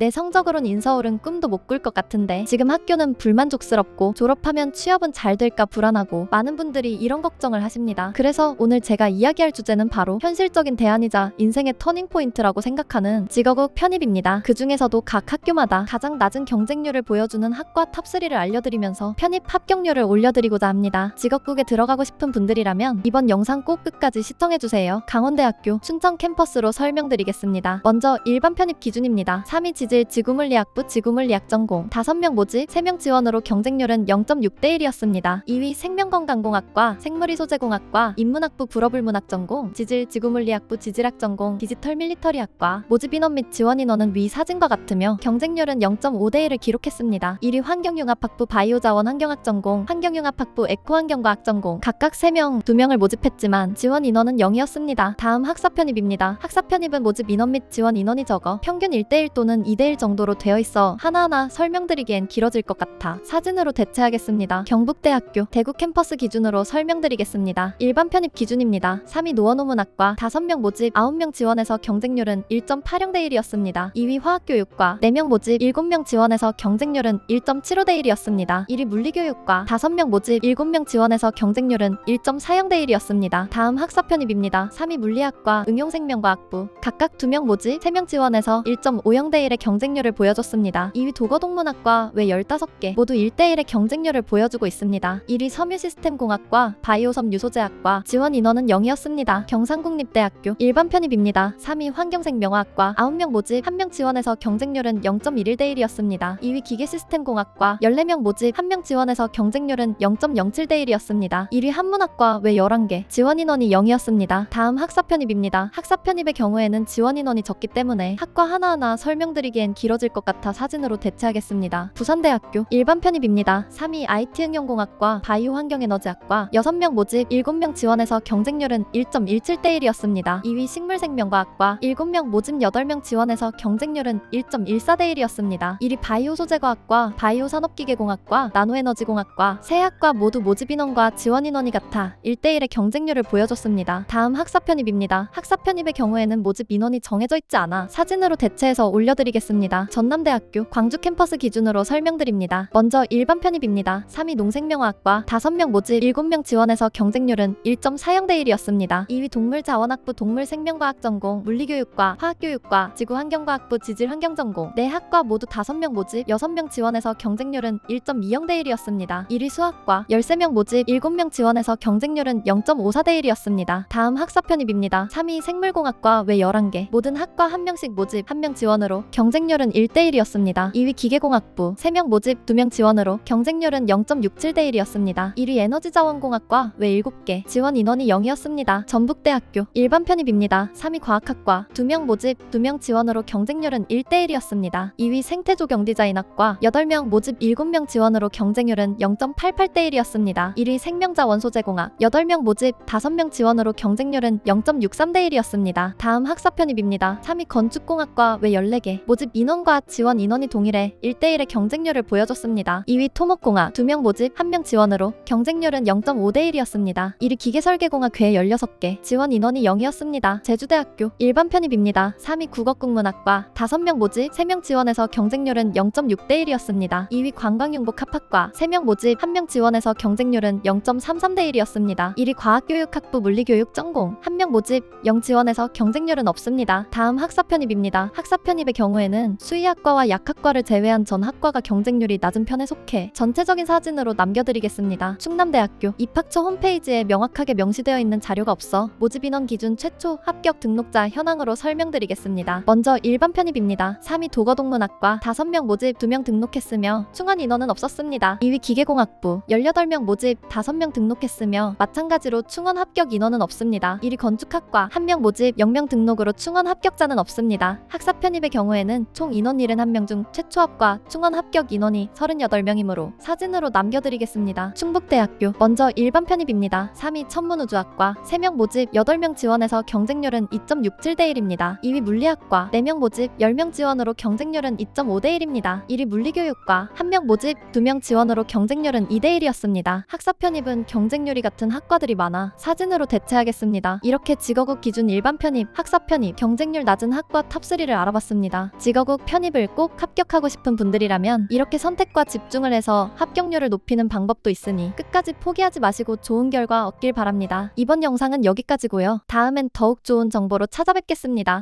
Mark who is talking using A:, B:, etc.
A: 내 성적으론 인서울은 꿈도 못 꿀 것 같은데 지금 학교는 불만족스럽고 졸업하면 취업은 잘 될까 불안하고 많은 분들이 이런 걱정을 하십니다. 그래서 오늘 제가 이야기할 주제는 바로 현실적인 대안이자 인생의 터닝포인트라고 생각하는 직업국 편입입니다. 그 중에서도 각 학교마다 가장 낮은 경쟁률을 보여주는 학과 탑3를 알려드리면서 편입 합격률을 올려드리고자 합니다. 직업국에 들어가고 싶은 분들이라면 이번 영상 꼭 끝까지 시청해주세요. 강원대학교 춘천 캠퍼스로 설명드리겠습니다. 먼저 일반 편입 기준입니다. 3위 지질 지구물리학부 지구물리학 전공 5명 모집 3명 지원으로 경쟁률은 0.6대 1이었습니다. 2위 생명건강공학과 생물이소재공학과 인문학부 불어불문학 전공 지질 지구물리학부 지질학 전공 디지털 밀리터리학과 모집 인원 및 지원 인원은 위 사진과 같으며 경쟁률은 0.5대 1을 기록했습니다. 1위 환경융합학부 바이오자원 환경학 전공 환경융합학부 에코환경과학 전공 각각 3명 2명을 모집했지만 지원 인원은 0이었습니다. 다음 학사 편입입니다. 학사 편입은 모집 인원 및 지원 인원이 적어 평균 1대1 또는 2 대1 정도로 되어 있어 하나하나 설명드리기엔 길어질 것 같아 사진으로 대체하겠습니다. 경북대학교 대구 캠퍼스 기준으로 설명드리겠습니다. 일반 편입 기준입니다. 3위 노원호문학과 5명 모집 9명 지원해서 경쟁률은 1.80대 1이었습니다. 2위 화학교육과 4명 모집 7명 지원해서 경쟁률은 1.75대 1이었습니다. 1위 물리교육과 5명 모집 7명 지원해서 경쟁률은 1.40대 1이었습니다. 다음 학사 편입입니다. 3위 물리학과 응용생명과학부 각각 2명 모집 3명 지원해서 1.50대 1의 경 쟁률을 보여줬습니다. 2위 도거동문학과 외 15개 모두 1대 1의 경쟁률을 보여주고 있습니다. 1위 섬유시스템공학과 바이오섬 유소제학과 지원 인원은 0이었습니다. 경상국립대학교 일반 편입입니다. 3위 환경생명화학과 9명 모집 1명 지원해서 경쟁률은 0.11대 1이었습니다. 2위 기계시스템공학과 14명 모집 1명 지원해서 경쟁률은 0.07대 1이었습니다. 1위 한문학과 외 11개 지원 인원이 0이었습니다. 다음 학사 편입입니다. 학사 편입의 경우에는 지원 인원이 적기 때문에 학과 하나하나 설명드리기 엔 길어질 것 같아 사진으로 대체하겠습니다. 부산대학교 일반 편입입니다. 3위 IT응용공학과 바이오 환경에너지학과 6명 모집 7명 지원해서 경쟁률은 1.17대 1이었습니다. 2위 식물생명과학과 7명 모집 8명 지원해서 경쟁률은 1.14대 1이었습니다. 1위 바이오 소재과학과 바이오 산업기계공학과 나노에너지공학과 세 학과 모두 모집 인원과 지원 인원이 같아 1대 1의 경쟁률을 보여줬습니다. 다음 학사 편입입니다. 학사 편입의 경우에는 모집 인원이 정해져 있지 않아 사진으로 대체해서 올려드리겠습니다. 전남대학교 광주 캠퍼스 기준으로 설명드립니다. 먼저 일반 편입입니다. 3위 농생명화학과 5명 모집 7명 지원해서 경쟁률은 1.40대 1이었습니다. 2위 동물자원학부 동물생명과학 전공 물리교육과 화학교육과 지구환경과학부 지질환경 전공 네 학과 모두 5명 모집 6명 지원해서 경쟁률은 1.20대 1이었습니다. 1위 수학과 13명 모집 7명 지원해서 경쟁률은 0.54대 1이었습니다. 다음 학사 편입입니다. 3위 생물공학과 외 11개 모든 학과 1명씩 모집 1명 지원으로 경 쟁률은 1대 1이었습니다. 2위 기계공학부 3명 모집 2명 지원으로 경쟁률은 0.67대 1이었습니다. 1위 에너지자원공학과 외 7개 지원 인원이 0이었습니다. 전북대학교 일반 편입입니다. 3위 과학학과 2명 모집 2명 지원으로 경쟁률은 1대 1이었습니다. 2위 생태조경디자인학과 8명 모집 7명 지원으로 경쟁률은 0.88대 1이었습니다. 1위 생명자원소재공학 8명 모집 5명 지원으로 경쟁률은 0.63대 1이었습니다. 다음 학사 편입입니다. 3위 건축공학과 외 14개 모집 인원과 지원 인원이 동일해 1대 1의 경쟁률을 보여줬습니다. 2위 토목공학 2명 모집 1명 지원으로 경쟁률은 0.5대 1이었습니다. 1위 기계설계공학 괴 16개 지원 인원이 0이었습니다. 제주대학교 일반 편입입니다. 3위 국어국문학과 5명 모집 3명 지원해서 경쟁률은 0.6대 1이었습니다. 2위 관광융복 합학과 3명 모집 1명 지원해서 경쟁률은 0.33대 1이었습니다. 1위 과학교육학부 물리교육 전공 1명 모집 0 지원해서 경쟁률은 없습니다. 다음 학사 편입입니다. 학사 편입의 경우에는 수의학과와 약학과를 제외한 전 학과가 경쟁률이 낮은 편에 속해 전체적인 사진으로 남겨드리겠습니다. 충남대학교 입학처 홈페이지에 명확하게 명시되어 있는 자료가 없어 모집 인원 기준 최초 합격 등록자 현황으로 설명드리겠습니다. 먼저 일반 편입입니다. 3위 도거동문학과 5명 모집 2명 등록했으며 충원 인원은 없었습니다. 2위 기계공학부 18명 모집 5명 등록했으며 마찬가지로 충원 합격 인원은 없습니다. 1위 건축학과 1명 모집 0명 등록으로 충원 합격자는 없습니다. 학사 편입의 경우에는 총 인원 71명 중 최초 합과 충원 합격 인원이 38명이므로 사진으로 남겨드리겠습니다. 충북대학교 먼저 일반 편입입니다. 3위 천문우주학과 3명 모집 8명 지원해서 경쟁률은 2.67대 1입니다. 2위 물리학과 4명 모집 10명 지원으로 경쟁률은 2.5대 1입니다. 1위 물리교육과 1명 모집 2명 지원으로 경쟁률은 2대 1이었습니다. 학사 편입은 경쟁률이 같은 학과들이 많아 사진으로 대체하겠습니다. 이렇게 직업국 기준 일반 편입, 학사 편입, 경쟁률 낮은 학과 탑3를 알아봤습니다. 직업국 편입을 꼭 합격하고 싶은 분들이라면 이렇게 선택과 집중을 해서 합격률을 높이는 방법도 있으니 끝까지 포기하지 마시고 좋은 결과 얻길 바랍니다. 이번 영상은 여기까지고요. 다음엔 더욱 좋은 정보로 찾아뵙겠습니다.